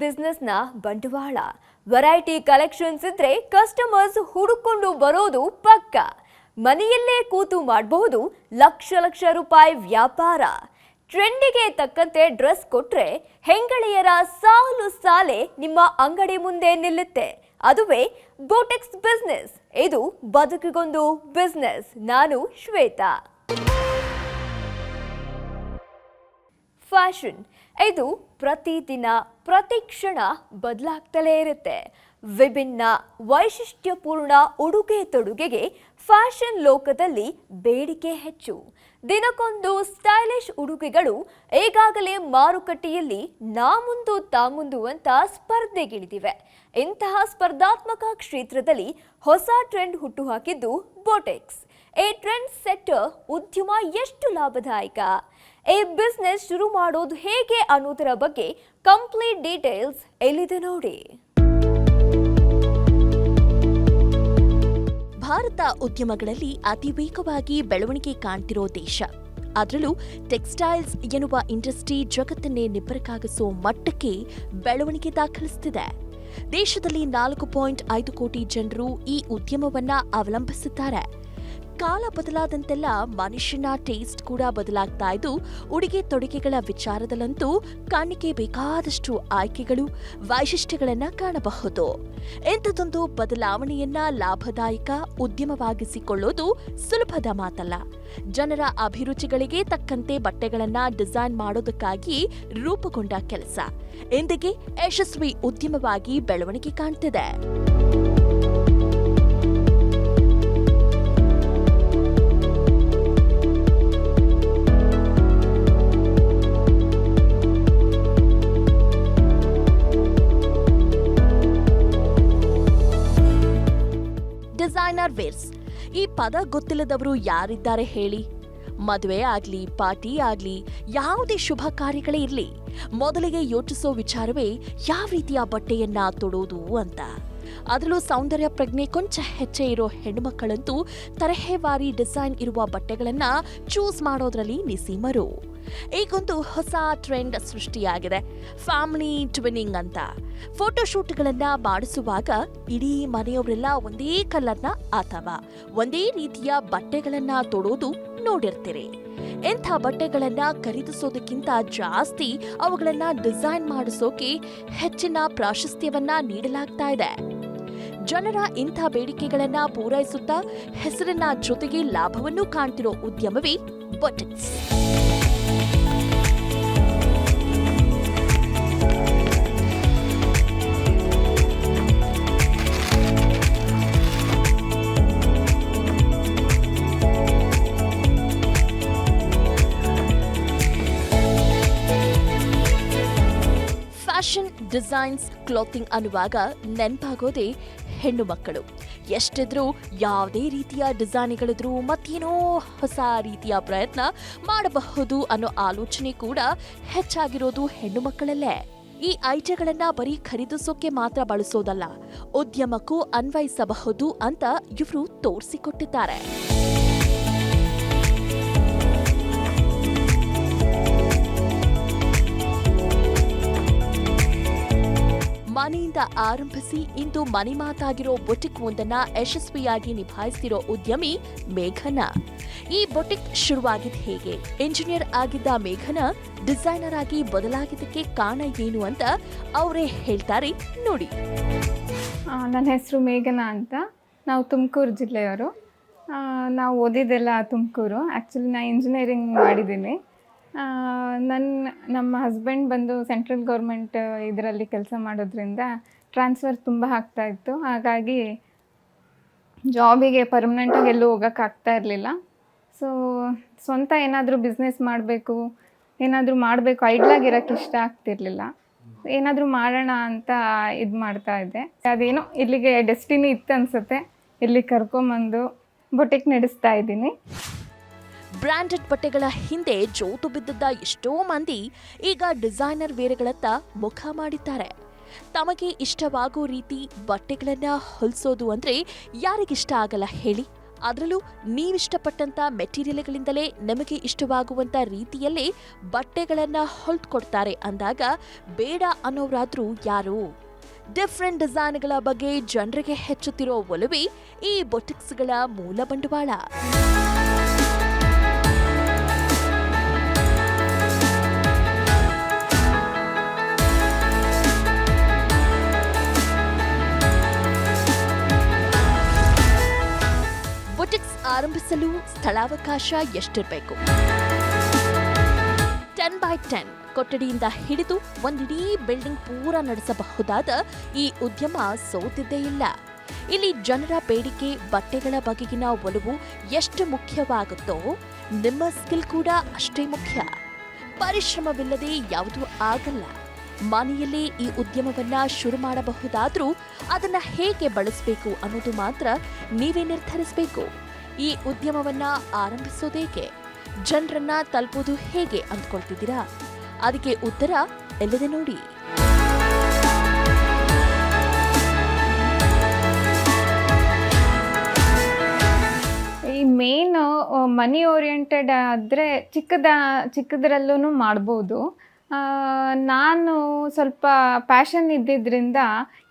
ಬಿಸ್ನೆಸ್ನ ಬಂಡವಾಳ. Variety collections ಇದ್ರೆ customers ಹುಡುಕೊಂಡು ಬರೋದು ಪಕ್ಕ. ಮನೆಯಲ್ಲೇ ಕೂತು ಮಾಡಬಹುದು ಲಕ್ಷ ಲಕ್ಷ ರೂಪಾಯಿ ವ್ಯಾಪಾರ. ಟ್ರೆಂಡಿಗೆ ತಕ್ಕಂತೆ ಡ್ರೆಸ್ ಕೊಟ್ರೆ ಹೆಂಗಳೆಯರ ಸಾಲು ಸಾಲೆ ನಿಮ್ಮ ಅಂಗಡಿ ಮುಂದೆ ನಿಲ್ಲುತ್ತೆ. ಅದುವೇ ಬೋಟೆಕ್ಸ್ ಬಿಸ್ನೆಸ್ ಇದು ಬದುಕಿಗೊಂದು ಬಿಸ್ನೆಸ್ ನಾನು ಶ್ವೇತಾ. ಫ್ಯಾಷನ್ ಇದು ಪ್ರತಿದಿನ, ಪ್ರತಿ ಕ್ಷಣ ಬದಲಾಗ್ತಲೇ ಇರುತ್ತೆ. ವಿಭಿನ್ನ, ವೈಶಿಷ್ಟ್ಯಪೂರ್ಣ ಉಡುಗೆ ತೊಡುಗೆಗೆ ಫ್ಯಾಷನ್ ಲೋಕದಲ್ಲಿ ಬೇಡಿಕೆ ಹೆಚ್ಚು. ದಿನಕ್ಕೊಂದು ಸ್ಟೈಲಿಶ್ ಉಡುಗೆಗಳು ಈಗಾಗಲೇ ಮಾರುಕಟ್ಟೆಯಲ್ಲಿ ನಾ ಮುಂದು ತಾ ಮುಂದು ಅಂತ ಸ್ಪರ್ಧೆಗಿಳಿದಿವೆ. ಇಂತಹ ಸ್ಪರ್ಧಾತ್ಮಕ ಕ್ಷೇತ್ರದಲ್ಲಿ ಹೊಸ ಟ್ರೆಂಡ್ ಹುಟ್ಟುಹಾಕಿದ್ದು ಬೋಟೆಕ್ಸ್ ಈ ಟ್ರೆಂಡ್ ಸೆಕ್ಟರ್ ಉದ್ಯಮ ಎಷ್ಟು ಲಾಭದಾಯಕ? ಈ ಬಿಸ್ನೆಸ್ ಶುರು ಮಾಡೋದು ಹೇಗೆ ಅನ್ನೋದರ ಬಗ್ಗೆ ಕಂಪ್ಲೀಟ್ ಡೀಟೇಲ್ಸ್ ಎಲ್ಲಿದೆ ನೋಡಿ. ಭಾರತ ಉದ್ಯಮಗಳಲ್ಲಿ ಅತಿ ವೇಗವಾಗಿ ಬೆಳವಣಿಗೆ ಕಾಣ್ತಿರೋ ದೇಶ. ಅದರಲ್ಲೂ ಟೆಕ್ಸ್ಟೈಲ್ಸ್ ಎನ್ನುವ ಇಂಡಸ್ಟ್ರಿ ಜಗತ್ತನ್ನೇ ನಿಬ್ಬರಕ್ಕಾಗಿಸೋ ಮಟ್ಟಕ್ಕೆ ಬೆಳವಣಿಗೆ ದಾಖಲಿಸುತ್ತಿದೆ ದೇಶದಲ್ಲಿ ನಾಲ್ಕು ಪಾಯಿಂಟ್ ಐದು ಕೋಟಿ ಜನರು ಈ ಉದ್ಯಮವನ್ನ ಅವಲಂಬಿಸುತ್ತಾರೆ ಕಾಲ ಬದಲಾದಂತೆಲ್ಲ ಮನುಷ್ಯನ ಟೇಸ್ಟ್ ಕೂಡ ಬದಲಾಗ್ತಾ ಇದ್ದು, ಉಡುಗೆ ತೊಡುಗೆಗಳ ವಿಚಾರದಲ್ಲಂತೂ ಕಣ್ಣಿಗೆ ಬೇಕಾದಷ್ಟು ಆಯ್ಕೆಗಳು, ವೈಶಿಷ್ಟ್ಯಗಳನ್ನ ಕಾಣಬಹುದು. ಇಂಥದ್ದೊಂದು ಬದಲಾವಣೆಯನ್ನ ಲಾಭದಾಯಕ ಉದ್ಯಮವಾಗಿಸಿಕೊಳ್ಳೋದು ಸುಲಭದ ಮಾತಲ್ಲ. ಜನರ ಅಭಿರುಚಿಗಳಿಗೆ ತಕ್ಕಂತೆ ಬಟ್ಟೆಗಳನ್ನ ಡಿಸೈನ್ ಮಾಡೋದಕ್ಕಾಗಿ ರೂಪುಗೊಂಡ ಕೆಲಸ. ಇಂದಿಗೆ ಯಶಸ್ವಿ ಉದ್ಯಮವಾಗಿ ಬೆಳವಣಿಗೆ ಕಾಣ್ತಿದೆ. ಪದ ಗೊತ್ತಿಲ್ಲದವರು ಯಾರಿದ್ದಾರೆ ಹೇಳಿ? ಮದುವೆ ಆಗ್ಲಿ, ಪಾರ್ಟಿ ಆಗ್ಲಿ, ಯಾವುದೇ ಶುಭ ಕಾರ್ಯಗಳೇ ಇರಲಿ. ಮೊದಲಿಗೆ ಯೋಚಿಸೋ ವಿಚಾರವೇ ಯಾವ ರೀತಿಯ ಬಟ್ಟೆಯನ್ನ ತೊಡೋದು ಅಂತ. ಅದರಲ್ಲೂ ಸೌಂದರ್ಯ ಪ್ರಜ್ಞೆ ಕೊಂಚ ಹೆಚ್ಚೇ ಇರೋ ಹೆಣ್ಣುಮಕ್ಕಳಂತೂ ತರಹೇವಾರಿ ಡಿಸೈನ್ ಇರುವ ಬಟ್ಟೆಗಳನ್ನ ಚೂಸ್ ಮಾಡೋದ್ರಲ್ಲಿ ನಿಸೀಮರು ಈಗೊಂದು ಹೊಸ ಟ್ರೆಂಡ್ ಸೃಷ್ಟಿಯಾಗಿದೆ. ಫ್ಯಾಮಿಲಿ ಟ್ವಿನ್ನಿಂಗ್ ಅಂತ. ಫೋಟೋಶೂಟ್ಗಳನ್ನು ಮಾಡಿಸುವಾಗ ಇಡೀ ಮನೆಯವರೆಲ್ಲ ಒಂದೇ ಕಲರ್ನ ಅಥವಾ ಒಂದೇ ರೀತಿಯ ಬಟ್ಟೆಗಳನ್ನು ತೊಡೋದು ನೋಡಿರ್ತೀರಿ. ಇಂಥ ಬಟ್ಟೆಗಳನ್ನ ಖರೀದಿಸೋದಕ್ಕಿಂತ ಜಾಸ್ತಿ ಅವುಗಳನ್ನ ಡಿಸೈನ್ ಮಾಡಿಸೋಕೆ ಹೆಚ್ಚಿನ ಪ್ರಾಶಸ್ತ್ಯವನ್ನ ನೀಡಲಾಗ್ತಾ ಇದೆ. ಜನರ ಇಂಥ ಬೇಡಿಕೆಗಳನ್ನ ಪೂರೈಸುತ್ತಾ ಹೆಸರಿನ ಜೊತೆಗೆ ಲಾಭವನ್ನು ಕಾಣ್ತಿರೋ ಉದ್ಯಮವೇ ಬಟೆಕ್ಸ್ ಫ್ಯಾಷನ್ ಡಿಸೈನ್ಸ್ ಕ್ಲಾತಿಂಗ್ ಅನ್ನುವಾಗ ನೆನಪಾಗೋದೇ ಹೆಣ್ಣು ಮಕ್ಕಳು. ಎಷ್ಟಿದ್ರೂ ಯಾವುದೇ ರೀತಿಯ ಡಿಸೈನ್ಗಳಿದ್ರೂ ಮತ್ತೇನೋ ಹೊಸ ರೀತಿಯ ಪ್ರಯತ್ನ ಮಾಡಬಹುದು ಅನ್ನೋ ಆಲೋಚನೆ ಕೂಡ ಹೆಚ್ಚಾಗಿರೋದು ಹೆಣ್ಣು ಮಕ್ಕಳಲ್ಲೇ. ಈ ಐಟಗಳನ್ನ ಬರೀ ಖರೀದಿಸೋಕೆ ಮಾತ್ರ ಬಳಸೋದಲ್ಲ, ಉದ್ಯಮಕ್ಕೂ ಅನ್ವಯಿಸಬಹುದು ಅಂತ ಇವರು ತೋರಿಸಿಕೊಟ್ಟಿದ್ದಾರೆ. ಮನೆಯಿಂದ ಆರಂಭಿಸಿ ಇಂದು ಮನೆ ಮಾತಾಗಿರೋ ಬೊಟಿಕ್ ಒಂದನ್ನ ಯಶಸ್ವಿಯಾಗಿ ನಿಭಾಯಿಸ್ತಿರೋ ಉದ್ಯಮಿ ಮೇಘನ. ಈ ಬೊಟಿಕ್ ಶುರುವಾಗಿದ್ದು ಹೇಗೆ? ಇಂಜಿನಿಯರ್ ಆಗಿದ್ದ ಮೇಘನ ಡಿಸೈನರ್ ಆಗಿ ಬದಲಾಗಿದ್ದಕ್ಕೆ ಕಾರಣ ಏನು ಅಂತ ಅವರೇ ಹೇಳ್ತಾರೆ ನೋಡಿ. ನನ್ನ ಹೆಸರು ಮೇಘನಾ ಅಂತ. ನಾವು ತುಮಕೂರು ಜಿಲ್ಲೆಯವರು. ನಾವು ಓದಿದ್ದೆಲ್ಲ ತುಮಕೂರು. ಆ್ಯಕ್ಚುಲಿ ನಾನು ಇಂಜಿನಿಯರಿಂಗ್ ಮಾಡಿದ್ದೀನಿ. ನನ್ನ ನಮ್ಮ ಹಸ್ಬೆಂಡ್ ಬಂದು ಸೆಂಟ್ರಲ್ ಗೌರ್ಮೆಂಟ್ ಇದರಲ್ಲಿ ಕೆಲಸ ಮಾಡೋದ್ರಿಂದ ಟ್ರಾನ್ಸ್ಫರ್ ತುಂಬ ಆಗ್ತಾ ಇತ್ತು. ಹಾಗಾಗಿ ಜಾಬಿಗೆ ಪರ್ಮನೆಂಟಾಗಿ ಎಲ್ಲೂ ಹೋಗೋಕ್ಕಾಗ್ತಾ ಇರಲಿಲ್ಲ. ಸೊ ಸ್ವಂತ ಏನಾದರೂ ಬಿಸ್ನೆಸ್ ಮಾಡಬೇಕು, ಏನಾದರೂ ಮಾಡಬೇಕು ಐಡ್ಲಾಗಿರೋಕ್ಕೆ ಇಷ್ಟ ಆಗ್ತಿರ್ಲಿಲ್ಲ. ಏನಾದರೂ ಮಾಡೋಣ ಅಂತ ಇದು ಮಾಡ್ತಾ ಇದ್ದೆ. ಅದೇನೋ ಇಲ್ಲಿಗೆ ಡೆಸ್ಟಿನಿ ಇತ್ತು ಅನಿಸುತ್ತೆ. ಇಲ್ಲಿ ಕರ್ಕೊಂಬಂದು ಬೊಟಿಕ್ ನಡೆಸ್ತಾ ಇದ್ದೀನಿ. ಬ್ರಾಂಡೆಡ್ ಬಟ್ಟೆಗಳ ಹಿಂದೆ ಜೋತು ಬಿದ್ದಿದ್ದ ಎಷ್ಟೋ ಮಂದಿ ಈಗ ಡಿಸೈನರ್ ವೇರೆಗಳತ್ತ ಮುಖ ಮಾಡಿದ್ದಾರೆ. ತಮಗೆ ಇಷ್ಟವಾಗೋ ರೀತಿ ಬಟ್ಟೆಗಳನ್ನ ಹೊಲಿಸೋದು ಅಂದ್ರೆ ಯಾರಿಗಿಷ್ಟ ಆಗಲ್ಲ ಹೇಳಿ. ಅದರಲ್ಲೂ ನೀವಿಷ್ಟಪಟ್ಟಂಥ ಮೆಟೀರಿಯಲ್ಗಳಿಂದಲೇ ನಮಗೆ ಇಷ್ಟವಾಗುವಂತ ರೀತಿಯಲ್ಲೇ ಬಟ್ಟೆಗಳನ್ನು ಹೊಲ್ದ್ಕೊಡ್ತಾರೆ ಅಂದಾಗ ಬೇಡ ಅನ್ನೋರಾದರೂ ಯಾರು? ಡಿಫ್ರೆಂಟ್ ಡಿಸೈನ್ಗಳ ಬಗ್ಗೆ ಜನರಿಗೆ ಹೆಚ್ಚುತ್ತಿರೋ ಒಲವೇ ಈ ಬೊಟಿಕ್ಸ್ಗಳ ಮೂಲ ಬಂಡವಾಳ. ಸ್ಥಳಾವಕಾಶ ಎಷ್ಟಿರಬೇಕು? ಟೆನ್ ಬೈ ಟೆನ್ ಕೊಠಡಿಯಿಂದ ಹಿಡಿದು ಒಂದಿಡೀ ಬಿಲ್ಡಿಂಗ್ ಪೂರ ನಡೆಸಬಹುದಾದ ಈ ಉದ್ಯಮ ಸೋತಿದ್ದೇ ಇಲ್ಲ. ಇಲ್ಲಿ ಜನರ ಬೇಡಿಕೆ, ಬಟ್ಟೆಗಳ ಬಗೆಗಿನ ಒಲವು ಎಷ್ಟು ಮುಖ್ಯವಾಗುತ್ತೋ ನಿಮ್ಮ ಸ್ಕಿಲ್ ಕೂಡ ಅಷ್ಟೇ ಮುಖ್ಯ. ಪರಿಶ್ರಮವಿಲ್ಲದೆ ಯಾವುದೂ ಆಗಲ್ಲ. ಮನೆಯಲ್ಲೇ ಈ ಉದ್ಯಮವನ್ನ ಶುರು ಮಾಡಬಹುದಾದ್ರೂ ಅದನ್ನ ಹೇಗೆ ಬಳಸಬೇಕು ಅನ್ನೋದು ಮಾತ್ರ ನೀವೇ ನಿರ್ಧರಿಸಬೇಕು. ಈ ಉದ್ಯಮವನ್ನ ಆರಂಭಿಸೋದೇಕೆ? ಜನರನ್ನ ತಲುಪೋದು ಹೇಗೆ ಅಂದ್ಕೊಳ್ತಿದ್ದೀರಾ? ಅದಕ್ಕೆ ಉತ್ತರ ಎಲ್ಲಿದೆ ನೋಡಿ. ಈ ಮೇನ್ ಮನಿ ಓರಿಯೆಂಟೆಡ್ ಆದರೆ ಚಿಕ್ಕದ ಚಿಕ್ಕದ್ರಲ್ಲೂ ಮಾಡ್ಬೋದು. ನಾನು ಸ್ವಲ್ಪ ಪ್ಯಾಷನ್ ಇದ್ದಿದ್ದರಿಂದ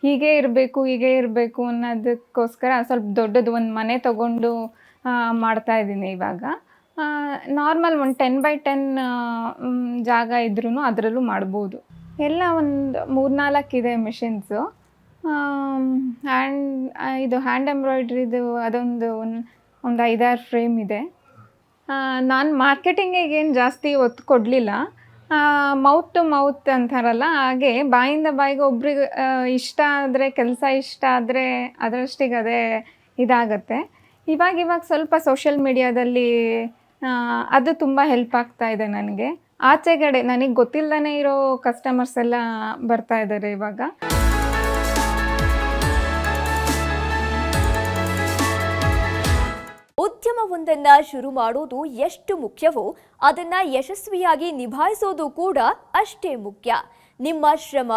ಹೀಗೆ ಇರಬೇಕು ಹೀಗೆ ಇರಬೇಕು ಅನ್ನೋದಕ್ಕೋಸ್ಕರ ಸ್ವಲ್ಪ ದೊಡ್ಡದು ಒಂದು ಮನೆ ತಗೊಂಡು ಮಾಡ್ತಾ ಇದ್ದೀನಿ ಇವಾಗ. ನಾರ್ಮಲ್ ಒಂದು ಟೆನ್ ಬೈ ಟೆನ್ ಜಾಗ ಇದ್ರೂ ಅದರಲ್ಲೂ ಮಾಡ್ಬೋದು. ಎಲ್ಲ ಒಂದು ಮೂರ್ನಾಲ್ಕು ಇದೆ ಮಿಷಿನ್ಸು ಹ್ಯಾಂಡ್ ಇದು ಹ್ಯಾಂಡ್ ಎಂಬ್ರಾಯ್ಡ್ರಿದು ಅದೊಂದು ಒಂದು ಒಂದು ಐದಾರು ಫ್ರೇಮ್ ಇದೆ. ನಾನು ಮಾರ್ಕೆಟಿಂಗಿಗೇನು ಜಾಸ್ತಿ ಒತ್ತು ಕೊಡಲಿಲ್ಲ. ಮೌತ್ ಟು ಮೌತ್ ಅಂತಾರಲ್ಲ, ಹಾಗೆ ಬಾಯಿಂದ ಬಾಯಿಗೆ ಒಬ್ರಿಗೆ ಇಷ್ಟ ಆದರೆ, ಕೆಲಸ ಇಷ್ಟ ಆದರೆ ಅದರಷ್ಟಿಗೆ ಅದೇ ಇದಾಗತ್ತೆ. ಇವಾಗ ಇವಾಗ ಸ್ವಲ್ಪ ಸೋಷಿಯಲ್ ಮೀಡಿಯಾದಲ್ಲಿ ಅದು ತುಂಬ ಹೆಲ್ಪ್ ಆಗ್ತಾ ಇದೆ ನನಗೆ. ಆಚೆಗಡೆ ನನಗೆ ಗೊತ್ತಿಲ್ಲದೇ ಇರೋ ಕಸ್ಟಮರ್ಸ್ ಎಲ್ಲ ಬರ್ತಾ ಇದ್ದಾರೆ ಇವಾಗ. ಉದ್ಯಮವೊಂದನ್ನ ಶುರು ಮಾಡೋದು ಎಷ್ಟು ಮುಖ್ಯವೋ ಅದನ್ನ ಯಶಸ್ವಿಯಾಗಿ ನಿಭಾಯಿಸೋದು ಕೂಡ ಅಷ್ಟೇ ಮುಖ್ಯ. ನಿಮ್ಮ ಶ್ರಮ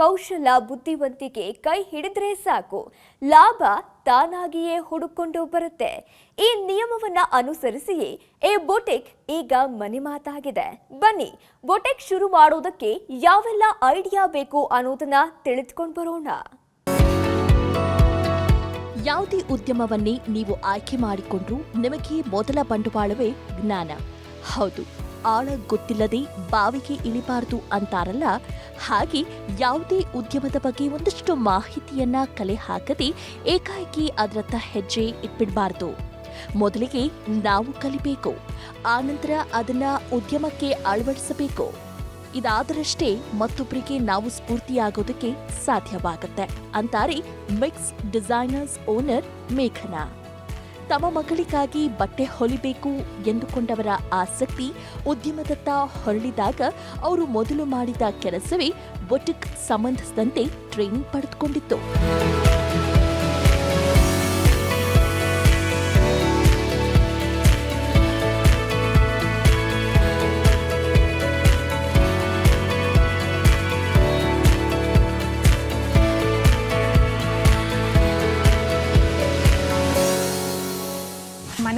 ಕೌಶಲ, ಬುದ್ಧಿವಂತಿಕೆ ಕೈ ಹಿಡಿದ್ರೆ ಸಾಕು. ಲಾಭ ತಾನಾಗಿಯೇ ಹುಡುಕೊಂಡು ಬರುತ್ತೆ. ಈ ನಿಯಮವನ್ನ ಅನುಸರಿಸಿಯೇ ಈ ಬೊಟೆಕ್ ಈಗ ಮನೆ ಮಾತಾಗಿದೆ. ಬನ್ನಿ, ಬೊಟೆಕ್ ಶುರು ಮಾಡೋದಕ್ಕೆ ಯಾವೆಲ್ಲ ಐಡಿಯಾ ಬೇಕು ಅನ್ನೋದನ್ನ ತಿಳಿದುಕೊಂಡು ಬರೋಣ. ಯಾವುದೇ ಉದ್ಯಮವನ್ನೇ ನೀವು ಆಯ್ಕೆ ಮಾಡಿಕೊಂಡ್ರೂ ನಿಮಗೆ ಮೊದಲ ಬಂಡವಾಳವೇ ಜ್ಞಾನ. ಹೌದು ಆಳ ಗೊತ್ತಿಲ್ಲದೆ ಬಾವಿಗೆ ಇಳಿಬಾರದು ಅಂತಾರಲ್ಲ? ಹಾಗೆ ಯಾವುದೇ ಉದ್ಯಮದ ಬಗ್ಗೆ ಒಂದಷ್ಟು ಮಾಹಿತಿಯನ್ನ ಕಲೆ ಹಾಕದೆ ಏಕಾಏಕಿ ಅದರತ್ತ ಹೆಜ್ಜೆ ಇಟ್ಬಿಡಬಾರದು. ಮೊದಲಿಗೆ ನಾವು ಕಲಿಬೇಕು, ಆನಂತರ ಅದನ್ನ ಉದ್ಯಮಕ್ಕೆ ಅಳವಡಿಸಬೇಕು. ಇದಾದರಷ್ಟೇ ಮತ್ತೊಬ್ಬರಿಗೆ ನಾವು ಸ್ಫೂರ್ತಿಯಾಗೋದಕ್ಕೆ ಸಾಧ್ಯವಾಗುತ್ತೆ, ಅಂತಾರೆ ಮಿಕ್ಸ್ ಡಿಸೈನರ್ಸ್ ಓನರ್ ಮೇಘನಾ. ತಮ್ಮ ಮಗಳಿಗಾಗಿ ಬಟ್ಟೆ ಹೊಲಿಬೇಕು ಎಂದುಕೊಂಡವರ ಆಸಕ್ತಿ ಉದ್ಯಮದತ್ತ ಹೊರಳಿದಾಗ ಅವರು ಮೊದಲು ಮಾಡಿದ ಕೆಲಸವೇ ಬೊಟಿಕ್ ಸಂಬಂಧಿಸಿದಂತೆ ಟ್ರೈನಿಂಗ್ ಪಡೆದುಕೊಂಡಿತ್ತು.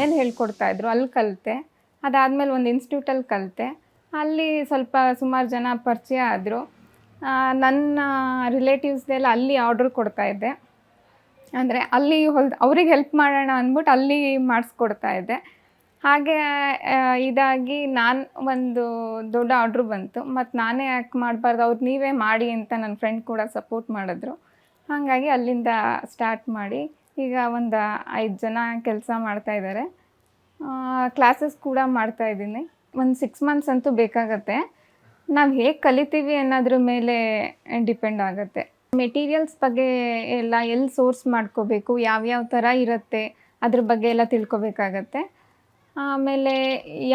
ಮನೇಲಿ ಹೇಳ್ಕೊಡ್ತಾ ಇದ್ರು. ಅಲ್ಲಿ ಕಲಿತೆ. ಅದಾದಮೇಲೆ ಒಂದು ಇನ್ಸ್ಟಿಟ್ಯೂಟಲ್ಲಿ ಕಲಿತೆ. ಅಲ್ಲಿ ಸ್ವಲ್ಪ ಸುಮಾರು ಜನ ಪರಿಚಯ ಆದರು. ನನ್ನ ರಿಲೇಟಿವ್ಸ್ದೆಲ್ಲ ಅಲ್ಲಿ ಆರ್ಡ್ರ್ ಕೊಡ್ತಾ ಇದ್ದೆ. ಅಂದರೆ ಅಲ್ಲಿ ಹೊಲ್ದು, ಅವ್ರಿಗೆ ಹೆಲ್ಪ್ ಮಾಡೋಣ ಅಂದ್ಬಿಟ್ಟು ಅಲ್ಲಿ ಮಾಡಿಸ್ಕೊಡ್ತಾ ಇದ್ದೆ. ಹಾಗೆ ಇದಾಗಿ ನಾನು ಒಂದು ದೊಡ್ಡ ಆರ್ಡ್ರ್ ಬಂತು. ಮತ್ತು ನಾನೇ ಯಾಕೆ ಮಾಡಬಾರ್ದು, ಅವ್ರು ನೀವೇ ಮಾಡಿ ಅಂತ ನನ್ನ ಫ್ರೆಂಡ್ ಕೂಡ ಸಪೋರ್ಟ್ ಮಾಡಿದ್ರು. ಹಾಗಾಗಿ ಅಲ್ಲಿಂದ ಸ್ಟಾರ್ಟ್ ಮಾಡಿ. ಈಗ ಒಂದು ಐದು ಜನ ಕೆಲಸ ಮಾಡ್ತಾ ಇದ್ದಾರೆ ಕ್ಲಾಸಸ್ ಕೂಡ ಮಾಡ್ತಾ ಇದ್ದೀನಿ. ಒಂದು ಸಿಕ್ಸ್ ಮಂತ್ಸ್ ಅಂತೂ ಬೇಕಾಗತ್ತೆ. ನಾವು ಹೇಗೆ ಕಲಿತೀವಿ ಅನ್ನೋದ್ರ ಮೇಲೆ ಡಿಪೆಂಡ್ ಆಗುತ್ತೆ. ಮೆಟೀರಿಯಲ್ಸ್ ಬಗ್ಗೆ ಎಲ್ಲ ಎಲ್ಲಿ ಸೋರ್ಸ್ ಮಾಡ್ಕೋಬೇಕು ಯಾವ್ಯಾವ ಥರ ಇರುತ್ತೆ, ಅದ್ರ ಬಗ್ಗೆ ಎಲ್ಲ ತಿಳ್ಕೊಬೇಕಾಗತ್ತೆ. ಆಮೇಲೆ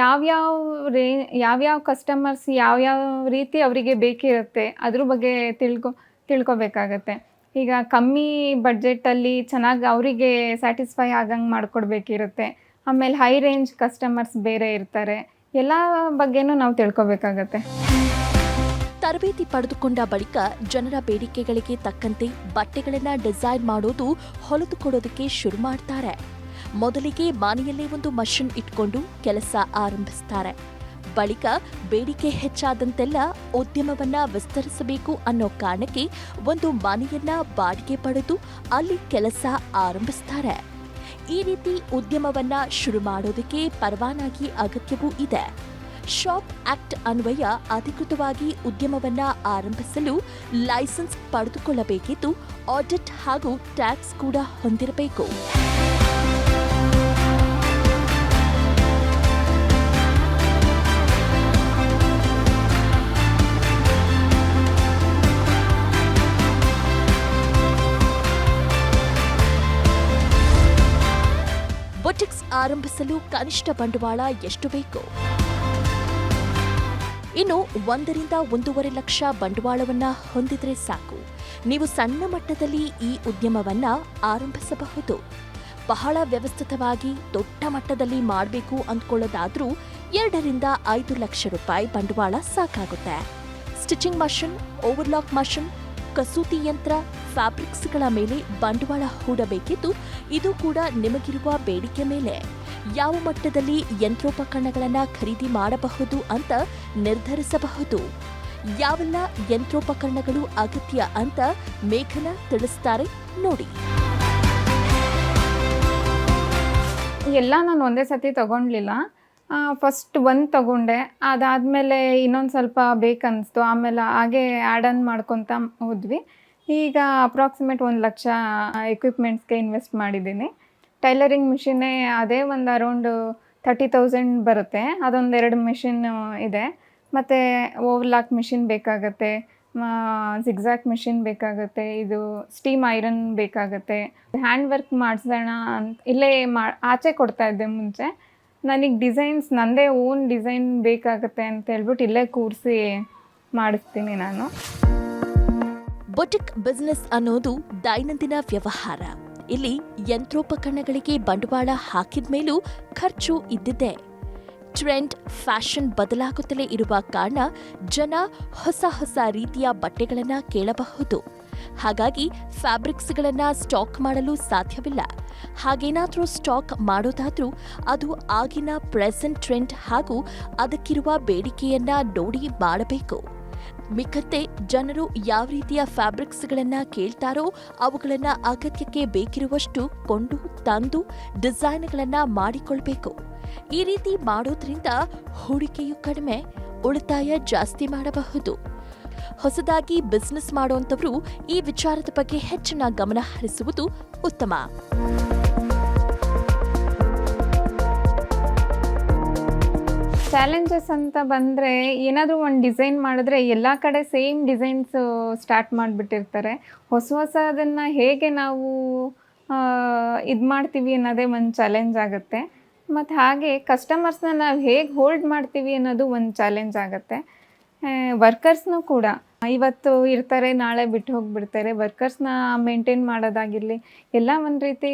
ಯಾವ್ಯಾವ ರೇ ಯಾವ್ಯಾವ ಕಸ್ಟಮರ್ಸ್ ಯಾವ್ಯಾವ ರೀತಿ ಅವರಿಗೆ ಬೇಕಿರುತ್ತೆ, ಅದ್ರ ಬಗ್ಗೆ ತಿಳ್ಕೊ, ತಿಳ್ಕೊಬೇಕಾಗತ್ತೆ. ಈಗ ಕಮ್ಮಿ ಬಡ್ಜೆಟಲ್ಲಿ ಚೆನ್ನಾಗಿ ಅವರಿಗೆ ಸ್ಯಾಟಿಸ್ಫೈ ಆಗಂಗೆ ಮಾಡಿಕೊಡ್ಬೇಕಿರುತ್ತೆ. ಆಮೇಲೆ ಹೈ ರೇಂಜ್ ಕಸ್ಟಮರ್ಸ್ ಬೇರೆ ಇರ್ತಾರೆ. ಎಲ್ಲ ಬಗ್ಗೆನೂ ನಾವು ತಿಳ್ಕೊಬೇಕಾಗತ್ತೆ. ತರಬೇತಿ ಪಡೆದುಕೊಂಡ ಬಳಿಕ ಜನರ ಬೇಡಿಕೆಗಳಿಗೆ ತಕ್ಕಂತೆ ಬಟ್ಟೆಗಳನ್ನು ಡಿಸೈನ್ ಮಾಡೋದು ಹೊಲದು ಕೊಡೋದಕ್ಕೆ ಶುರು ಮಾಡ್ತಾರೆ. ಮೊದಲಿಗೆ ಮನೆಯಲ್ಲೇ ಒಂದು ಮಷಿನ್ ಇಟ್ಕೊಂಡು ಕೆಲಸ ಆರಂಭಿಸ್ತಾರೆ. ಬಳಿಕ ಬೇಡಿಕೆ ಹೆಚ್ಚಾದಂತೆಲ್ಲ ಉದ್ಯಮವನ್ನ ವಿಸ್ತರಿಸಬೇಕು ಅನ್ನೋ ಕಾರಣಕ್ಕೆ ಒಂದು ಮನೆಯನ್ನ ಬಾಡಿಗೆ ಪಡೆದು ಅಲ್ಲಿ ಕೆಲಸ ಆರಂಭಿಸ್ತಾರೆ. ಈ ರೀತಿ ಉದ್ಯಮವನ್ನ ಶುರು ಮಾಡೋದಕ್ಕೆ ಪರವಾನಗಿ ಅಗತ್ಯವೂ ಇದೆ. ಶಾಪ್ ಆಕ್ಟ್ ಅನ್ವಯ ಅಧಿಕೃತವಾಗಿ ಉದ್ಯಮವನ್ನ ಆರಂಭಿಸಲು ಲೈಸೆನ್ಸ್ ಪಡೆದುಕೊಳ್ಳಬೇಕಿದ್ದು, ಆಡಿಟ್ ಹಾಗೂ ಟ್ಯಾಕ್ಸ್ ಕೂಡ ಹೊಂದಿರಬೇಕು. ಆರಂಭಿಸಲು ಕನಿಷ್ಠ ಬಂಡವಾಳ ಎಷ್ಟು ಬೇಕು? ಇನ್ನು ಒಂದರಿಂದ ಒಂದೂವರೆ ಲಕ್ಷ ಬಂಡವಾಳವನ್ನ ಹೊಂದಿದ್ರೆ ಸಾಕು. ನೀವು ಸಣ್ಣ ಮಟ್ಟದಲ್ಲಿ ಈ ಉದ್ಯಮವನ್ನ ಆರಂಭಿಸಬಹುದು. ಬಹಳ ವ್ಯವಸ್ಥಿತವಾಗಿ ದೊಡ್ಡ ಮಟ್ಟದಲ್ಲಿ ಮಾಡಬೇಕು ಅಂದ್ಕೊಳ್ಳೋದಾದ್ರೂ ಎರಡರಿಂದ ಐದು ಲಕ್ಷ ರೂಪಾಯಿ ಬಂಡವಾಳ ಸಾಕಾಗುತ್ತೆ. ಸ್ಟಿಚಿಂಗ್ ಮಷಿನ್, ಓವರ್ಲಾಕ್ ಮಷಿನ್ ಕಸೂತಿ ಯಂತ್ರ ಫ್ಯಾಬ್ರಿಕ್ಸ್ಗಳ ಮೇಲೆ ಬಂಡವಾಳ ಹೂಡಬೇಕಿದ್ದು, ಇದು ಕೂಡ ನಿಮಗಿರುವ ಬೇಡಿಕೆ ಮೇಲೆ. ಯಾವ ಮಟ್ಟದಲ್ಲಿ ಯಂತ್ರೋಪಕರಣಗಳನ್ನು ಖರೀದಿ ಮಾಡಬಹುದು ಅಂತ ನಿರ್ಧರಿಸಬಹುದು. ಯಾವೆಲ್ಲ ಯಂತ್ರೋಪಕರಣಗಳು ಅಗತ್ಯ ಅಂತ ಮೇಘನ ತಿಳಿಸ್ತಾರೆ ನೋಡಿ. ಎಲ್ಲ ನಾನು ಒಂದೇ ಸತಿ ತಗೊಂಡ್ಲಿಲ್ಲ. ಫಸ್ಟ್ ಒಂದು ತಗೊಂಡೆ. ಅದಾದಮೇಲೆ ಇನ್ನೊಂದು ಸ್ವಲ್ಪ ಬೇಕನ್ನಿಸ್ತು ಆಮೇಲೆ ಹಾಗೆ ಆ್ಯಡ್ ಆನ್ ಮಾಡ್ಕೊತ ಹೋದ್ವಿ. ಈಗ ಅಪ್ರಾಕ್ಸಿಮೇಟ್ ಒಂದು ಲಕ್ಷ ಎಕ್ವಿಪ್ಮೆಂಟ್ಸ್ಗೆ ಇನ್ವೆಸ್ಟ್ ಮಾಡಿದ್ದೀನಿ. ಟೈಲರಿಂಗ್ ಮಿಷಿನೇ ಅದೇ ಒಂದು ಅರೌಂಡು ತರ್ಟಿ ತೌಸಂಡ್ ಬರುತ್ತೆ. ಅದೊಂದು ಎರಡು ಮಿಷಿನ್ ಇದೆ. ಮತ್ತು ಓವರ್ಲಾಕ್ ಮಿಷಿನ್ ಬೇಕಾಗತ್ತೆ. ಜಿಗ್ಸಾಕ್ ಮಿಷಿನ್ ಬೇಕಾಗುತ್ತೆ. ಇದು ಸ್ಟೀಮ್ ಐರನ್ ಬೇಕಾಗುತ್ತೆ. ಹ್ಯಾಂಡ್ ವರ್ಕ್ ಮಾಡಿಸೋಣ ಅಂತ, ಇಲ್ಲೇ ಮಾ, ಆಚೆ ಕೊಡ್ತಾ ಇದ್ದೆ ಮುಂಚೆ. ನನಗೆ ಡಿಸೈನ್ಸ್ ನನ್ನದೇ ಓನ್ ಡಿಸೈನ್ ಬೇಕಾಗುತ್ತೆ ಅಂತ ಹೇಳ್ಬಿಟ್ಟು ಇಲ್ಲೇ ಕೂರಿಸಿ ಮಾಡಿಸ್ತೀನಿ ನಾನು. ಬೊಟಿಕ್ ಬಿಸ್ನೆಸ್ ಅನ್ನೋದು ದೈನಂದಿನ ವ್ಯವಹಾರ. ಇಲ್ಲಿ ಯಂತ್ರೋಪಕರಣಗಳಿಗೆ ಬಂಡವಾಳ ಹಾಕಿದ ಮೇಲೂ ಖರ್ಚು ಇದ್ದಿದೆ ಟ್ರೆಂಡ್ ಫ್ಯಾಷನ್ ಬದಲಾಗುತ್ತಲೇ ಇರುವ ಕಾರಣ ಜನ ಹೊಸ ಹೊಸ ರೀತಿಯ ಬಟ್ಟೆಗಳನ್ನು ಕೇಳಬಹುದು. ಹಾಗಾಗಿ ಫ್ಯಾಬ್ರಿಕ್ಸ್ಗಳನ್ನ ಸ್ಟಾಕ್ ಮಾಡಲು ಸಾಧ್ಯವಿಲ್ಲ. ಹಾಗೇನಾದರೂ ಸ್ಟಾಕ್ ಮಾಡೋದಾದರೂ ಅದು ಆಗಿನ ಪ್ರೆಸೆಂಟ್ ಟ್ರೆಂಡ್ ಹಾಗೂ ಅದಕ್ಕಿರುವ ಬೇಡಿಕೆಯನ್ನ ನೋಡಿ ಮಾಡಬೇಕು. ಮಿಕ್ಕಂತೆ ಜನರು ಯಾವ ರೀತಿಯ ಫ್ಯಾಬ್ರಿಕ್ಸ್ಗಳನ್ನ ಕೇಳ್ತಾರೋ ಅವುಗಳನ್ನ ಅಗತ್ಯಕ್ಕೆ ಬೇಕಿರುವಷ್ಟು ಕೊಂಡು, ತಂದು, ಡಿಸೈನ್ಗಳನ್ನ ಮಾಡಿಕೊಳ್ಬೇಕು. ಈ ರೀತಿ ಮಾಡೋದ್ರಿಂದ ಹೂಡಿಕೆಯು ಕಡಿಮೆ, ಉಳಿತಾಯ ಜಾಸ್ತಿ ಮಾಡಬಹುದು. ಹೊಸದಾಗಿ ಬಿಸ್ನೆಸ್ ಮಾಡುವಂಥವರು ಈ ವಿಚಾರದ ಬಗ್ಗೆ ಹೆಚ್ಚಿನ ಗಮನ ಹರಿಸುವುದು ಉತ್ತಮ. ಚಾಲೆಂಜಸ್ ಅಂತ ಬಂದರೆ ಏನಾದರೂ ಒಂದು ಡಿಸೈನ್ ಮಾಡಿದ್ರೆ ಎಲ್ಲ ಕಡೆ ಸೇಮ್ ಡಿಸೈನ್ಸ್ ಸ್ಟಾರ್ಟ್ ಮಾಡಿಬಿಟ್ಟಿರ್ತಾರೆ. ಹೊಸ ಹೊಸದನ್ನು ಹೇಗೆ ನಾವು ಇದು ಮಾಡ್ತೀವಿ ಅನ್ನೋದೇ ಒಂದು ಚಾಲೆಂಜ್ ಆಗುತ್ತೆ. ಮತ್ತು ಹಾಗೆ ಕಸ್ಟಮರ್ಸ್ನ ನಾವು ಹೇಗೆ ಹೋಲ್ಡ್ ಮಾಡ್ತೀವಿ ಅನ್ನೋದು ಒಂದು ಚಾಲೆಂಜ್ ಆಗುತ್ತೆ. ವರ್ಕರ್ಸ್ನೂ ಕೂಡ. ಇವತ್ತು ಇರ್ತಾರೆ, ನಾಳೆ ಬಿಟ್ಟು ಹೋಗಿಬಿಡ್ತಾರೆ. ವರ್ಕರ್ಸ್ನ ಮೇಂಟೈನ್ ಮಾಡೋದಾಗಿರಲಿ, ಎಲ್ಲ ಒಂದು ರೀತಿ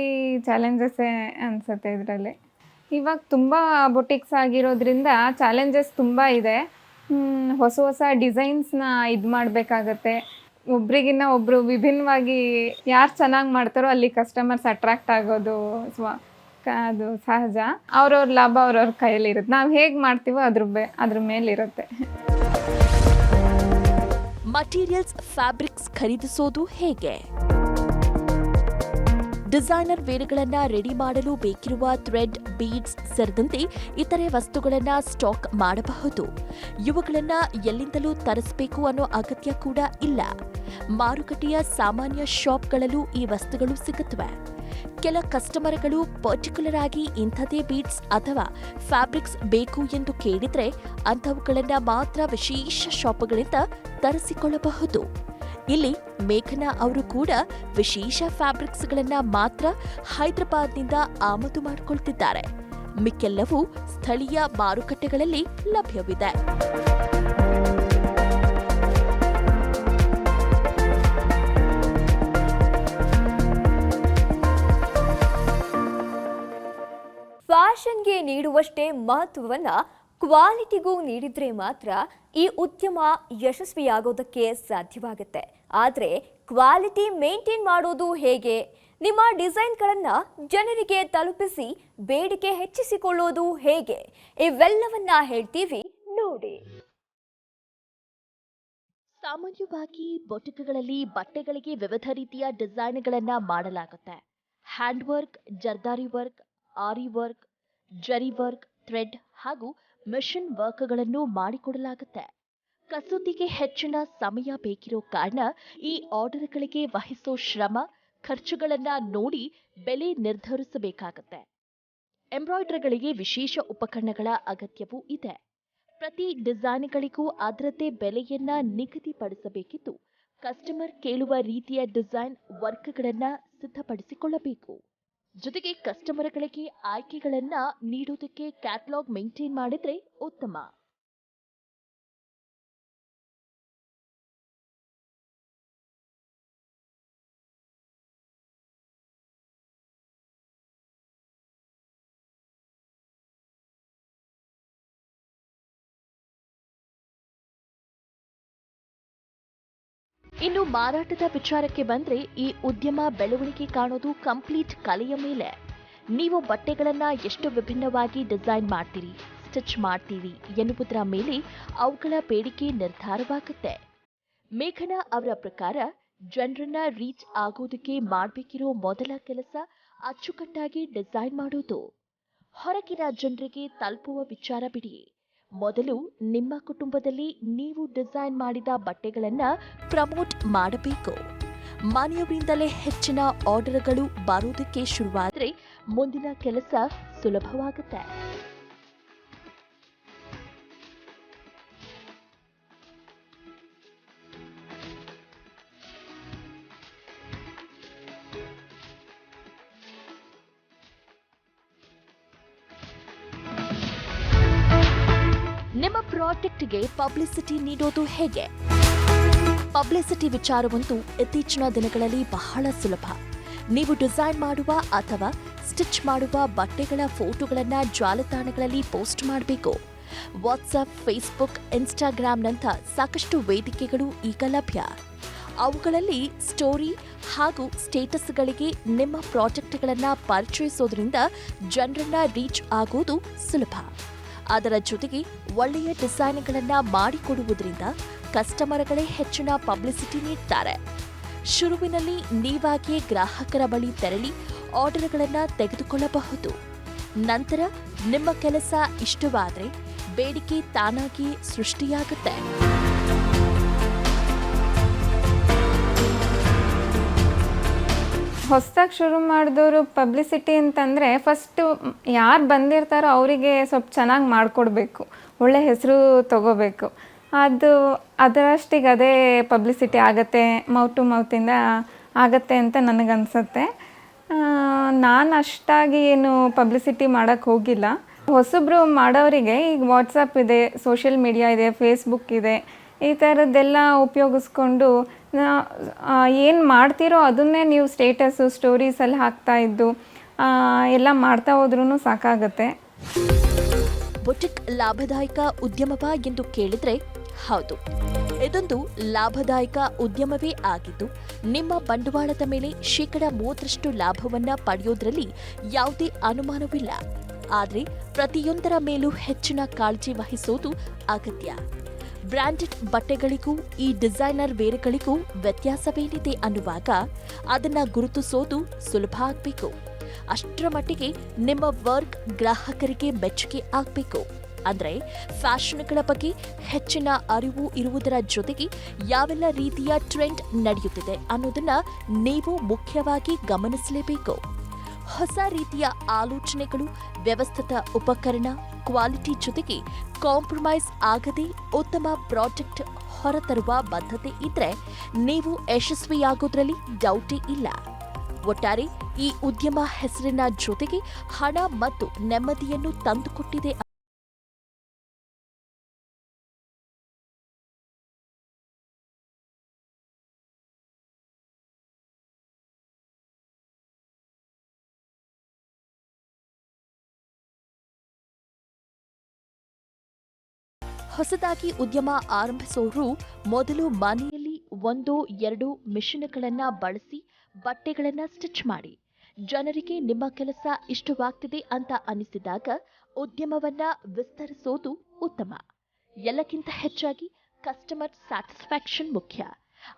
ಚಾಲೆಂಜಸ್ಸೇ ಅನಿಸುತ್ತೆ ಇದರಲ್ಲಿ. ಇವಾಗ ತುಂಬ ಬೊಟಿಕ್ಸ್ ಆಗಿರೋದ್ರಿಂದ ಚಾಲೆಂಜಸ್ ತುಂಬ ಇದೆ. ಹೊಸ ಹೊಸ ಡಿಸೈನ್ಸ್ನ ಇದು ಮಾಡಬೇಕಾಗತ್ತೆ. ಒಬ್ರಿಗಿನ್ನ ಒಬ್ಬರು ವಿಭಿನ್ನವಾಗಿ ಯಾರು ಚೆನ್ನಾಗಿ ಮಾಡ್ತಾರೋ ಅಲ್ಲಿ ಕಸ್ಟಮರ್ಸ್ ಅಟ್ರಾಕ್ಟ್ ಆಗೋದು ಸ್ವ ಅದು ಸಹಜ. ಅವ್ರವ್ರ ಲಾಭ ಅವ್ರವ್ರ ಕೈಯಲ್ಲಿರುತ್ತೆ. ನಾವು ಹೇಗೆ ಮಾಡ್ತೀವೋ ಅದ್ರ ಬೇ ಅದ್ರ ಮೇಲಿರುತ್ತೆ. ಮಟೀರಿಯಲ್ಸ್ ಫ್ಯಾಬ್ರಿಕ್ಸ್ ಖರೀದಿಸೋದು ಹೇಗೆ? ಡಿಸೈನರ್ ವೇರ್ಗಳನ್ನು ರೆಡಿ ಮಾಡಲು ಬೇಕಿರುವ ಥ್ರೆಡ್ ಬೀಡ್ಸ್ ಸೇರಿದಂತೆ ಇತರೆ ವಸ್ತುಗಳನ್ನು ಸ್ಟಾಕ್ ಮಾಡಬಹುದು. ಇವುಗಳನ್ನು ಎಲ್ಲಿಂದಲೂ ತರಿಸಬೇಕು ಅನ್ನೋ ಅಗತ್ಯ ಕೂಡ ಇಲ್ಲ. ಮಾರುಕಟ್ಟೆಯ ಸಾಮಾನ್ಯ ಶಾಪ್ಗಳಲ್ಲೂ ಈ ವಸ್ತುಗಳು ಸಿಗುತ್ತವೆ. ಕೆಲ ಕಸ್ಟಮರ್ಗಳು ಪರ್ಟಿಕ್ಯುಲರ್ ಆಗಿ ಇಂಥದೇ ಬೀಡ್ಸ್ ಅಥವಾ ಫ್ಯಾಬ್ರಿಕ್ಸ್ ಬೇಕು ಎಂದು ಕೇಳಿದರೆ ಅಂಥವುಗಳನ್ನು ಮಾತ್ರ ವಿಶೇಷ ಶಾಪ್ಗಳಿಂದ ತರಿಸಿಕೊಳ್ಳಬಹುದು. ಇಲ್ಲಿ ಮೇಘನಾ ಅವರು ಕೂಡ ವಿಶೇಷ ಫ್ಯಾಬ್ರಿಕ್ಸ್ಗಳನ್ನು ಮಾತ್ರ ಹೈದರಾಬಾದ್ನಿಂದ ಆಮದು ಮಾಡಿಕೊಳ್ತಿದ್ದಾರೆ. ಮಿಕ್ಕೆಲ್ಲವೂ ಸ್ಥಳೀಯ ಮಾರುಕಟ್ಟೆಗಳಲ್ಲಿ ಲಭ್ಯವಿದೆ. ಫ್ಯಾಷನ್ಗೆ ನೀಡುವಷ್ಟೇ ಮಹತ್ವವನ್ನ ಕ್ವಾಲಿಟಿಗೂ ನೀಡಿದ್ರೆ ಮಾತ್ರ ಈ ಉದ್ಯಮ ಯಶಸ್ವಿಯಾಗೋದಕ್ಕೆ ಸಾಧ್ಯವಾಗುತ್ತೆ. ಆದರೆ ಕ್ವಾಲಿಟಿ ಮೇಂಟೈನ್ ಮಾಡೋದು ಹೇಗೆ? ನಿಮ್ಮ ಡಿಸೈನ್ಗಳನ್ನು ಜನರಿಗೆ ತಲುಪಿಸಿ ಬೇಡಿಕೆ ಹೆಚ್ಚಿಸಿಕೊಳ್ಳೋದು ಹೇಗೆ? ಇವೆಲ್ಲವನ್ನ ಹೇಳ್ತೀವಿ ನೋಡಿ. ಸಾಮಾನ್ಯವಾಗಿ ಬೊಟಕಗಳಲ್ಲಿ ಬಟ್ಟೆಗಳಿಗೆ ವಿವಿಧ ರೀತಿಯ ಡಿಸೈನ್ಗಳನ್ನು ಮಾಡಲಾಗುತ್ತೆ. Hand work Zardari work, aari work zari work, thread ಹಾಗೂ ಮಿಷನ್ ವರ್ಕ್ಗಳನ್ನು ಮಾಡಿಕೊಡಲಾಗುತ್ತೆ. ಕಸೂತಿಗೆ ಹೆಚ್ಚಿನ ಸಮಯ ಬೇಕಿರೋ ಕಾರಣ ಈ ಆರ್ಡರ್ಗಳಿಗೆ ವಹಿಸೋ ಶ್ರಮ, ಖರ್ಚುಗಳನ್ನ ನೋಡಿ ಬೆಲೆ ನಿರ್ಧರಿಸಬೇಕಾಗತ್ತೆ. ಎಂಬ್ರಾಯ್ಡ್ರಿಗಳಿಗೆ ವಿಶೇಷ ಉಪಕರಣಗಳ ಅಗತ್ಯವೂ ಇದೆ. ಪ್ರತಿ ಡಿಸೈನ್ಗಳಿಗೂ ಆದ್ರತೆ ಬೆಲೆಯನ್ನ ನಿಗದಿಪಡಿಸಬೇಕಿದ್ದು, ಕಸ್ಟಮರ್ ಕೇಳುವ ರೀತಿಯ ಡಿಸೈನ್ ವರ್ಕ್ಗಳನ್ನು ಸಿದ್ಧಪಡಿಸಿಕೊಳ್ಳಬೇಕು. ಜೊತೆಗೆ ಕಸ್ಟಮರ್ಗಳಿಗೆ ಆಯ್ಕೆಗಳನ್ನ ನೀಡೋದಕ್ಕೆ ಕ್ಯಾಟಲಾಗ್ ಮೇಂಟೈನ್ ಮಾಡಿದ್ರೆ ಉತ್ತಮ. ಇನ್ನು ಮಾರಾಟದ ವಿಚಾರಕ್ಕೆ ಬಂದ್ರೆ ಈ ಉದ್ಯಮ ಬೆಳವಣಿಗೆ ಕಾಣೋದು ಕಂಪ್ಲೀಟ್ ಕಲೆಯ ಮೇಲೆ. ನೀವು ಬಟ್ಟೆಗಳನ್ನ ಎಷ್ಟು ವಿಭಿನ್ನವಾಗಿ ಡಿಸೈನ್ ಮಾಡ್ತೀರಿ, ಸ್ಟಿಚ್ ಮಾಡ್ತೀರಿ ಎನ್ನುವುದರ ಮೇಲೆ ಅವುಗಳ ಬೇಡಿಕೆ ನಿರ್ಧಾರವಾಗುತ್ತೆ. ಮೇಘನಾ ಅವರ ಪ್ರಕಾರ ಜನರನ್ನ ರೀಚ್ ಆಗೋದಕ್ಕೆ ಮಾಡಬೇಕಿರೋ ಮೊದಲ ಕೆಲಸ ಅಚ್ಚುಕಟ್ಟಾಗಿ ಡಿಸೈನ್ ಮಾಡೋದು. ಹೊರಗಿನ ಜನರಿಗೆ ತಲುಪುವ ವಿಚಾರ ಬಿಡಿ. ಮೊದಲು ನಿಮ್ಮ ಕುಟುಂಬದಲ್ಲಿ ನೀವು ಡಿಸೈನ್ ಮಾಡಿದ ಬಟ್ಟೆಗಳನ್ನು ಪ್ರಮೋಟ್ ಮಾಡಬೇಕು. ಮನೆಯವರಿಂದಲೇ ಹೆಚ್ಚಿನ ಆರ್ಡರ್ಗಳು ಬರೋದಕ್ಕೆ ಶುರುವಾದರೆ ಮುಂದಿನ ಕೆಲಸ ಸುಲಭವಾಗುತ್ತೆ. ಪ್ರಾಡಕ್ಟ್ಗೆ ಪಬ್ಲಿಸಿಟಿ ನೀಡೋದು ಹೇಗೆ? ಪಬ್ಲಿಸಿಟಿ ವಿಚಾರವಂತೂ ಇತ್ತೀಚಿನ ದಿನಗಳಲ್ಲಿ ಬಹಳ ಸುಲಭ. ನೀವು ಡಿಸೈನ್ ಮಾಡುವ ಅಥವಾ ಸ್ಟಿಚ್ ಮಾಡುವ ಬಟ್ಟೆಗಳ ಫೋಟೋಗಳನ್ನು ಜಾಲತಾಣಗಳಲ್ಲಿ ಪೋಸ್ಟ್ ಮಾಡಬೇಕು. ವಾಟ್ಸಪ್, ಫೇಸ್ಬುಕ್ ಇನ್ಸ್ಟಾಗ್ರಾಂನಂಥ ಸಾಕಷ್ಟು ವೇದಿಕೆಗಳು ಈಗ ಲಭ್ಯ. ಅವುಗಳಲ್ಲಿ ಸ್ಟೋರಿ ಹಾಗೂ ಸ್ಟೇಟಸ್ಗಳಿಗೆ ನಿಮ್ಮ ಪ್ರಾಜೆಕ್ಟ್ಗಳನ್ನು ಪರಿಚಯಿಸೋದ್ರಿಂದ ಜನರನ್ನ ರೀಚ್ ಆಗೋದು ಸುಲಭ. ಅದರ ಜೊತೆಗೆ ಒಳ್ಳೆಯ ಡಿಸೈನ್ಗಳನ್ನು ಮಾಡಿಕೊಡುವುದರಿಂದ ಕಸ್ಟಮರ್ಗಳೇ ಹೆಚ್ಚಿನ ಪಬ್ಲಿಸಿಟಿ ನೀಡ್ತಾರೆ. ಶುರುವಿನಲ್ಲಿ ನೀವಾಗಿಯೇ ಗ್ರಾಹಕರ ಬಳಿ ತೆರಳಿ ಆರ್ಡರ್ಗಳನ್ನು ತೆಗೆದುಕೊಳ್ಳಬಹುದು. ನಂತರ ನಿಮ್ಮ ಕೆಲಸ ಇಷ್ಟವಾದರೆ ಬೇಡಿಕೆ ತಾನಾಗಿಯೇ ಸೃಷ್ಟಿಯಾಗುತ್ತೆ. ಹೊಸ್ದಾಗಿ ಶುರು ಮಾಡಿದವರು ಪಬ್ಲಿಸಿಟಿ ಅಂತಂದರೆ ಫಸ್ಟು ಯಾರು ಬಂದಿರ್ತಾರೋ ಅವರಿಗೆ ಸ್ವಲ್ಪ ಚೆನ್ನಾಗಿ ಮಾಡಿಕೊಡ್ಬೇಕು, ಒಳ್ಳೆ ಹೆಸರು ತಗೋಬೇಕು. ಅದು, ಅದರಷ್ಟಿಗೆ ಅದೇ ಪಬ್ಲಿಸಿಟಿ ಆಗತ್ತೆ ಮೌತ್ ಟು ಮೌತಿಂದ ಆಗತ್ತೆ ಅಂತ ನನಗನ್ಸುತ್ತೆ. ನಾನು ಅಷ್ಟಾಗಿ ಏನು ಪಬ್ಲಿಸಿಟಿ ಮಾಡೋಕ್ಕೆ ಹೋಗಿಲ್ಲ. ಹೊಸಬ್ರು ಮಾಡೋರಿಗೆ ಈಗ ವಾಟ್ಸಪ್ ಇದೆ ಸೋಷಿಯಲ್ ಮೀಡಿಯಾ ಇದೆ ಫೇಸ್ಬುಕ್ ಇದೆ, ಈ ಥರದ್ದೆಲ್ಲ ಉಪಯೋಗಿಸ್ಕೊಂಡು ಏನು ಮಾಡ್ತೀರೋ ಅದನ್ನೇ ನೀವು ಸ್ಟೇಟಸ್ಸು ಸ್ಟೋರೀಸಲ್ಲಿ ಹಾಕ್ತಾ ಇದ್ದು ಎಲ್ಲ ಮಾಡ್ತಾ ಹೋದ್ರೂ ಸಾಕಾಗತ್ತೆ. ಬೊಟಿಕ್ ಲಾಭದಾಯಕ ಉದ್ಯಮವ ಎಂದು ಕೇಳಿದ್ರೆ ಹೌದು. ಇದೊಂದು ಲಾಭದಾಯಕ ಉದ್ಯಮವೇ ಆಗಿದ್ದು, ನಿಮ್ಮ ಬಂಡವಾಳದ ಮೇಲೆ ಶೇಕಡ ಮೂವತ್ತರಷ್ಟು ಲಾಭವನ್ನ ಪಡೆಯೋದ್ರಲ್ಲಿ ಯಾವುದೇ ಅನುಮಾನವಿಲ್ಲ. ಆದರೆ ಪ್ರತಿಯೊಂದರ ಮೇಲೂ ಹೆಚ್ಚಿನ ಕಾಳಜಿ ವಹಿಸೋದು ಅಗತ್ಯ. ಬ್ರಾಂಡೆಡ್ ಬಟ್ಟೆಗಳಿಗೂ, ಈ ಡಿಸೈನರ್ ವೇರ್ಗಳಿಗೂ ವ್ಯತ್ಯಾಸವೇನಿದೆ ಅನ್ನುವಾಗ ಅದನ್ನ ಗುರುತಿಸೋದು ಸುಲಭ ಆಗಬೇಕು. ಅಷ್ಟರ ಮಟ್ಟಿಗೆ ನಿಮ್ಮ ವರ್ಕ್ ಗ್ರಾಹಕರಿಗೆ ಮೆಚ್ಚುಗೆ ಆಗಬೇಕು. ಅಂದರೆ ಫ್ಯಾಷನ್ಗಳ ಬಗ್ಗೆ ಹೆಚ್ಚಿನ ಅರಿವು ಇರುವುದರ ಜೊತೆಗೆ ಯಾವೆಲ್ಲ ರೀತಿಯ ಟ್ರೆಂಡ್ ನಡೆಯುತ್ತಿದೆ ಅನ್ನೋದನ್ನ ನೀವು ಮುಖ್ಯವಾಗಿ ಗಮನಿಸಲೇಬೇಕು. ಹೊಸ ರೀತಿಯ ಆಲೋಚನೆಗಳು, ವ್ಯವಸ್ಥಿತ ಉಪಕರಣ, ಕ್ವಾಲಿಟಿ ಜೊತೆಗೆ ಕಾಂಪ್ರಮೈಸ್ ಆಗದೆ ಉತ್ತಮ ಪ್ರಾಜೆಕ್ಟ್ ಹೊರತರುವ ಬದ್ಧತೆ ಇದ್ರೆ ನೀವು ಯಶಸ್ವಿಯಾಗೋದ್ರಲ್ಲಿ ಡೌಟೇ ಇಲ್ಲ. ಒಟ್ಟಾರೆ ಈ ಉದ್ಯಮ ಹೆಸರಿನ ಜೊತೆಗೆ ಹಣ ಮತ್ತು ನೆಮ್ಮದಿಯನ್ನು ತಂದುಕೊಟ್ಟಿದೆ ಹೊಸದಾಗಿ ಉದ್ಯಮ ಆರಂಭಿಸೋರು ಮೊದಲು ಮನೆಯಲ್ಲಿ ಒಂದು ಎರಡು ಮಿಷಿನ್ಗಳನ್ನು ಬಳಸಿ ಬಟ್ಟೆಗಳನ್ನು ಸ್ಟಿಚ್ ಮಾಡಿ. ಜನರಿಗೆ ನಿಮ್ಮ ಕೆಲಸ ಇಷ್ಟವಾಗ್ತಿದೆ ಅಂತ ಅನಿಸಿದಾಗ ಉದ್ಯಮವನ್ನ ವಿಸ್ತರಿಸೋದು ಉತ್ತಮ. ಎಲ್ಲಕ್ಕಿಂತ ಹೆಚ್ಚಾಗಿ ಕಸ್ಟಮರ್ ಸ್ಯಾಟಿಸ್ಫ್ಯಾಕ್ಷನ್ ಮುಖ್ಯ.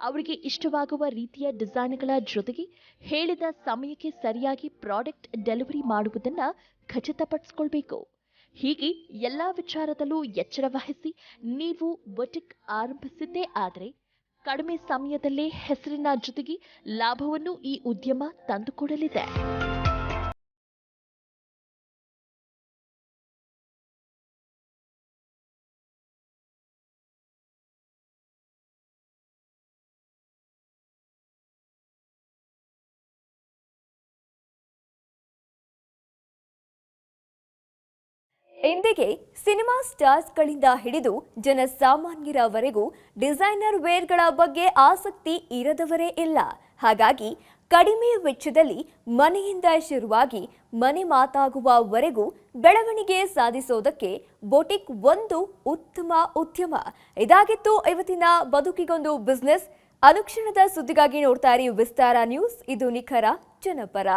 ಅವರಿಗೆ ಇಷ್ಟವಾಗುವ ರೀತಿಯ ಡಿಸೈನ್ಗಳ ಜೊತೆಗೆ ಹೇಳಿದ ಸಮಯಕ್ಕೆ ಸರಿಯಾಗಿ ಪ್ರಾಡಕ್ಟ್ ಡೆಲಿವರಿ ಮಾಡುವುದನ್ನು ಖಚಿತಪಡಿಸಿಕೊಳ್ಬೇಕು. ಹೀಗೆ ಎಲ್ಲ ವಿಚಾರದಲ್ಲೂ ಎಚ್ಚರ ವಹಿಸಿ ನೀವು ಬೊಟಿಕ್ ಆರಂಭಿಸಿದ್ದೇ ಆದರೆ ಕಡಿಮೆ ಸಮಯದಲ್ಲೇ ಹೆಸರಿನ ಜೊತೆಗೆ ಲಾಭವನ್ನು ಈ ಉದ್ಯಮ ತಂದುಕೊಡಲಿದೆ. ಇಂದಿಗೆ ಸಿನಿಮಾ ಸ್ಟಾರ್ಸ್ಗಳಿಂದ ಹಿಡಿದು ಜನಸಾಮಾನ್ಯರವರೆಗೂ ಡಿಸೈನರ್ ವೇರ್ಗಳ ಬಗ್ಗೆ ಆಸಕ್ತಿ ಇರದವರೇ ಇಲ್ಲ. ಹಾಗಾಗಿ ಕಡಿಮೆ ವೆಚ್ಚದಲ್ಲಿ ಮನೆಯಿಂದ ಶುರುವಾಗಿ ಮನೆ ಮಾತಾಗುವವರೆಗೂ ಬೆಳವಣಿಗೆ ಸಾಧಿಸೋದಕ್ಕೆ ಬೊಟಿಕ್ ಒಂದು ಉತ್ತಮ ಉದ್ಯಮ. ಇದಾಗಿತ್ತು ಇವತ್ತಿನ ಬದುಕಿಗೊಂದು ಬಿಸ್ನೆಸ್. ಅನುಕ್ಷಣದ ಸುದ್ದಿಗಾಗಿ ನೋಡ್ತಾ ಇರಿ ವಿಸ್ತಾರ ನ್ಯೂಸ್. ಇದು ನಿಖರ ಜನಪರ.